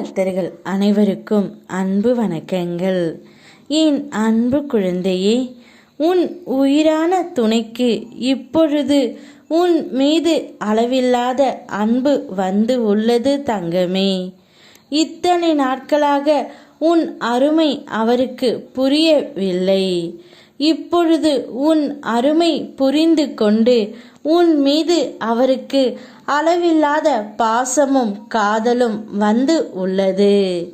பக்தர்கள் அனைவருக்கும் அன்பு வணக்கங்கள். என் அன்பு குழந்தையே உன் உயிரான துணைக்கு இப்பொழுது உன் மீது அளவில்லாத அன்பு வந்து உள்ளது தங்கமே. இத்தனை நாட்களாக உன் அருமை அவருக்கு புரியவில்லை. இப்பொழுது உன் அருமை புரிந்து கொண்டு உன் மீது அவருக்கு அளவில்லாத பாசமும் காதலும் வந்து உள்ளது.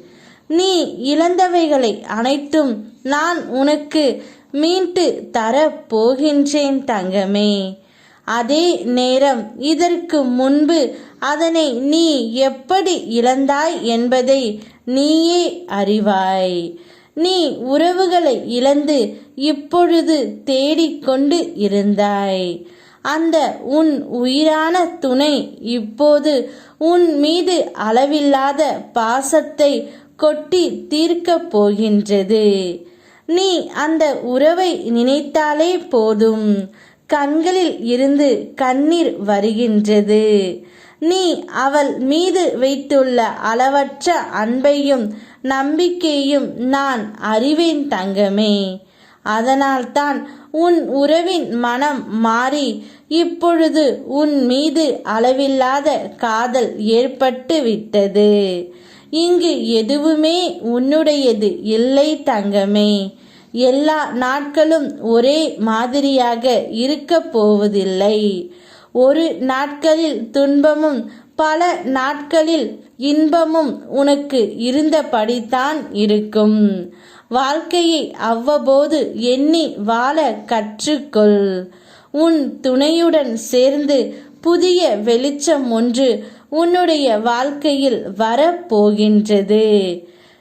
நீ இழந்தவைகளை அனைத்தும் நான் உனக்கு மீண்டு தரப் போகின்றேன் தங்கமே. அதே நேரம் இதற்கு முன்பு அதனை நீ எப்படி இழந்தாய் என்பதை நீயே அறிவாய். நீ உறவுகளை இழந்து இப்பொழுது தேடிக்கொண்டு இருந்தாய். அந்த உன் உயிரான துணை இப்போது உன் மீது அளவில்லாத பாசத்தை கொட்டி தீர்க்கப் போகின்றது. நீ அந்த உறவை நினைத்தாலே போதும். கண்களில் இருந்து கண்ணீர் வருகின்றது. நீ அவள் மீது வைத்துள்ள அளவற்ற அன்பையும் நம்பிக்கையும் நான் அறிவேன் தங்கமே. அதனால்தான் உன் உறவின் மனம் மாறி இப்பொழுது உன் மீது அளவில்லாத காதல் ஏற்பட்டு விட்டது இங்கு எதுவுமே உன்னுடையது இல்லை தங்கமே. எல்லா நாட்களும் ஒரே மாதிரியாக இருக்க போவதில்லை. ஒரு நாட்களில் துன்பமும் பல நாட்களில் இன்பமும் உனக்கு இருந்தபடித்தான் இருக்கும். வாழ்க்கையை அவ்வப்போது எண்ணி வாழ கற்றுக்கொள். உன் துணையுடன் சேர்ந்து புதிய வெளிச்சம் ஒன்று உன்னுடைய வாழ்க்கையில் வரப்போகின்றது.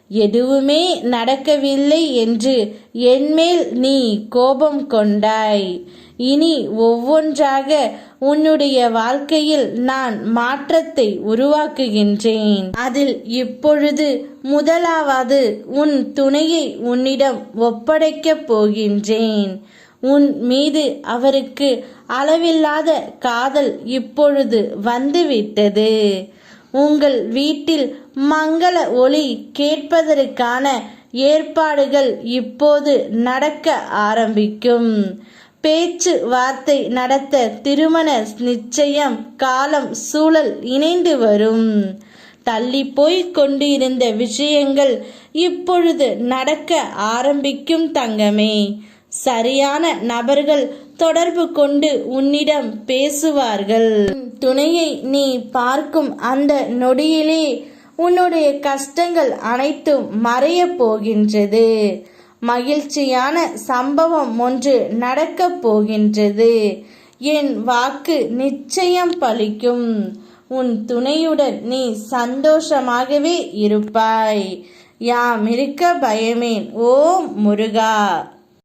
எதுவுமே நடக்கவில்லை என்று என்மேல் நீ கோபம் கொண்டாய். இனி ஒவ்வொன்றாக உன்னுடைய வாழ்க்கையில் நான் மாற்றத்தை உருவாக்குகின்றேன். அதில் இப்பொழுது முதலாவது உன் துணையை உன்னிடம் ஒப்படைக்கப் போகின்றேன். உன் மீது அவருக்கு அளவில்லாத காதல் இப்பொழுது வந்துவிட்டது. உங்கள் வீட்டில் மங்கள ஒளி கேட்பதற்கான ஏற்பாடுகள் இப்போது நடக்க ஆரம்பிக்கும். பேச்சு வார்த்தை நடத்த திருமண நிச்சயம் காலம் சூழல் இணைந்து வரும். தள்ளி போய் கொண்டிருந்த விஷயங்கள் இப்பொழுது நடக்க ஆரம்பிக்கும் தங்கமே. சரியான நபர்கள் தொடர்பு கொண்டு உன்னிடம் பேசுவார்கள். துணையை நீ பார்க்கும் அந்த நொடியிலே உன்னுடைய கஷ்டங்கள் அனைத்தும் மறைய போகின்றது. மகிழ்ச்சியான சம்பவம் ஒன்று நடக்கப் போகின்றது. என் வாக்கு நிச்சயம் பலிக்கும். உன் துணையுடன் நீ சந்தோஷமாகவே இருப்பாய். யாம் இருக்க பயமேன் ஓம் முருகா!